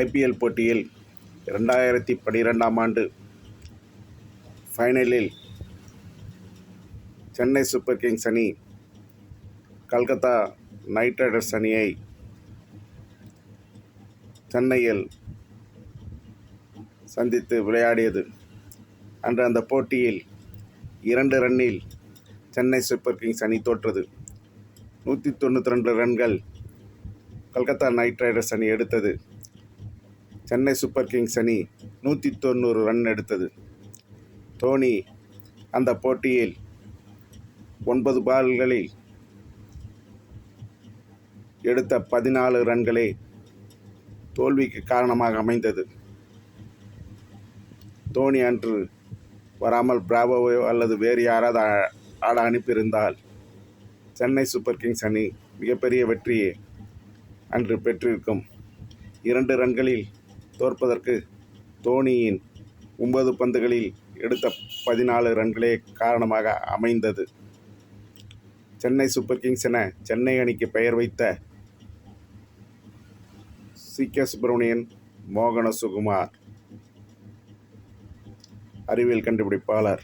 IPL போட்டியில் ரெண்டாயிரத்தி பன்னிரெண்டாம் ஆண்டு ஃபைனலில் சென்னை சூப்பர் கிங்ஸ் அணி கல்கத்தா நைட் ரைடர்ஸ் அணியை சென்னையில் சந்தித்து விளையாடியது. அன்று அந்த போட்டியில் இரண்டு ரன்னில் சென்னை சூப்பர் கிங்ஸ் அணி தோற்றது. நூற்றி தொண்ணூற்றி ரெண்டு ரன்கள் கல்கத்தா நைட் ரைடர்ஸ் அணி எடுத்தது. சென்னை சூப்பர் கிங்ஸ் அணி நூற்றி தொண்ணூறு ரன் எடுத்தது. தோனி அந்த போட்டியில் ஒன்பது பால்களில் எடுத்த பதினாலு ரன்களே தோல்விக்கு காரணமாக அமைந்தது. தோனி அன்று வராமல் பிராவோவையோ அல்லது வேறு யாராவது ஆட அனுப்பியிருந்தால் சென்னை சூப்பர் கிங்ஸ் அணி மிகப்பெரிய வெற்றியை அன்று பெற்றிருக்கும். இரண்டு ரன்களில் தோற்பதற்கு தோனியின் ஒன்பது பந்துகளில் எடுத்த பதினாலு ரன்களே காரணமாக அமைந்தது. சென்னை சூப்பர் கிங்ஸ் என சென்னை அணிக்கு பெயர் வைத்த சி. கே. சுப்பிரமணியன் மோகன சுகுமார் அறிவியல் கண்டுபிடிப்பாளர்.